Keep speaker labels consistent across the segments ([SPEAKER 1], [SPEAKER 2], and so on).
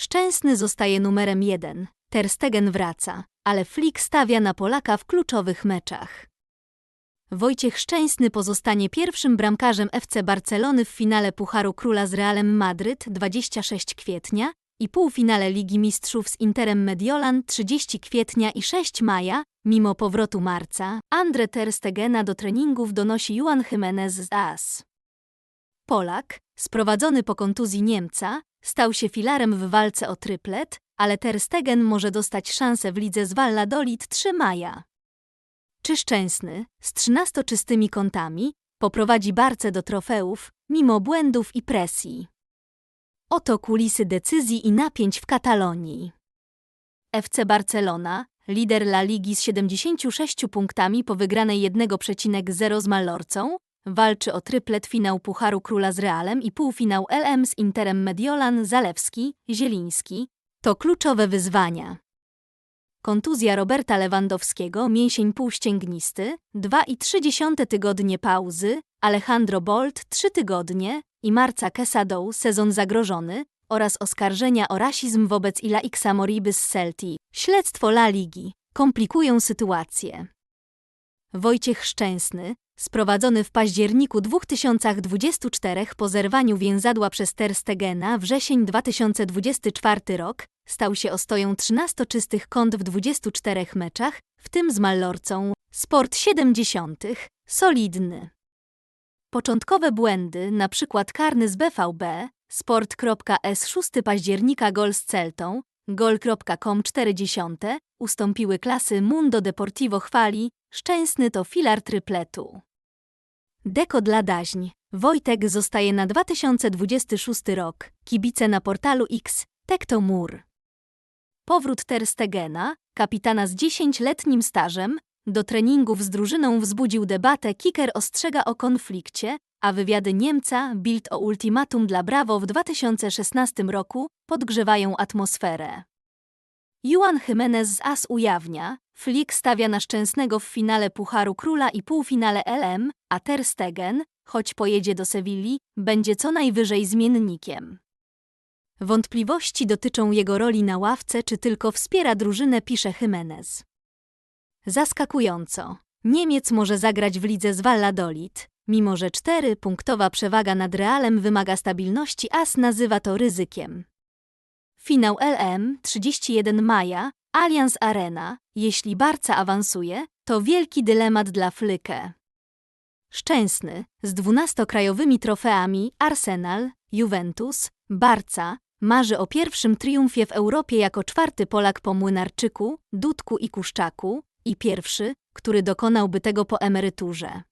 [SPEAKER 1] Szczęsny zostaje numerem jeden. Ter Stegen wraca, ale Flick stawia na Polaka w kluczowych meczach. Wojciech Szczęsny pozostanie pierwszym bramkarzem FC Barcelony w finale Pucharu Króla z Realem Madryt 26 kwietnia i półfinale Ligi Mistrzów z Interem Mediolan 30 kwietnia i 6 maja, mimo powrotu marca, Andre Ter Stegena do treningów donosi Juan Jimenez z AS. Polak, sprowadzony po kontuzji Niemca, stał się filarem w walce o tryplet, ale Ter Stegen może dostać szansę w lidze z Valladolid 3 maja. Czy Szczęsny, z 13 czystymi kątami, poprowadzi Barce do trofeów, mimo błędów i presji? Oto kulisy decyzji i napięć w Katalonii. FC Barcelona, lider La Ligi z 76 punktami po wygranej 1,0 z Mallorcą, walczy o tryplet finał Pucharu Króla z Realem i półfinał LM z Interem Mediolan, Zalewski, Zieliński. To kluczowe wyzwania. Kontuzja Roberta Lewandowskiego, mięsień półścięgnisty, 2,3 tygodnie pauzy, Alejandro Bolt 3 tygodnie i Marca Quesadow sezon zagrożony oraz oskarżenia o rasizm wobec Ila Xa Moriby z Celti. Śledztwo La Ligi komplikują sytuację. Wojciech Szczęsny, sprowadzony w październiku 2024 po zerwaniu więzadła przez Ter Stegena wrzesień 2024 rok, stał się ostoją 13 czystych kąt w 24 meczach, w tym z Mallorcą, Sport 70, solidny. Początkowe błędy, np. karny z BVB, sport.s 6 października gol z Celtą, gol.com 40, ustąpiły klasy Mundo Deportivo chwali, szczęsny to filar trypletu. Deko dla daźń. Wojtek zostaje na 2026 rok. Kibice na portalu X. Tekto Mur. Powrót Ter Stegena, kapitana z 10-letnim stażem, do treningów z drużyną wzbudził debatę, kicker ostrzega o konflikcie, a wywiady Niemca, Bild o ultimatum dla Bravo w 2016 roku podgrzewają atmosferę. Juan Jimenez z AS ujawnia, Flick stawia na Szczęsnego w finale Pucharu Króla i półfinale LM, a Ter Stegen, choć pojedzie do Sewilli, będzie co najwyżej zmiennikiem. Wątpliwości dotyczą jego roli na ławce, czy tylko wspiera drużynę, pisze Jimenez. Zaskakująco. Niemiec może zagrać w lidze z Valladolid. Mimo, że cztery-punktowa przewaga nad Realem wymaga stabilności, AS nazywa to ryzykiem. Finał LM 31 maja, Allianz Arena. Jeśli Barca awansuje, to wielki dylemat dla Flyke. Szczęsny, z dwunastokrajowymi trofeami Arsenal, Juventus, Barca, marzy o pierwszym triumfie w Europie jako czwarty Polak po Młynarczyku, Dudku i Kuszczaku i pierwszy, który dokonałby tego po emeryturze.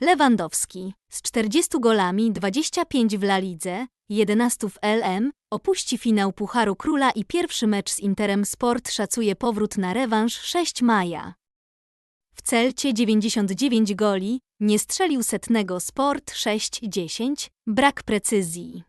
[SPEAKER 1] Lewandowski, z 40 golami 25 w La Lidze, 11 w LM, opuści finał Pucharu Króla i pierwszy mecz z Interem Sport szacuje powrót na rewanż 6 maja. W Celcie 99 goli, nie strzelił setnego Sport 6-10, brak precyzji.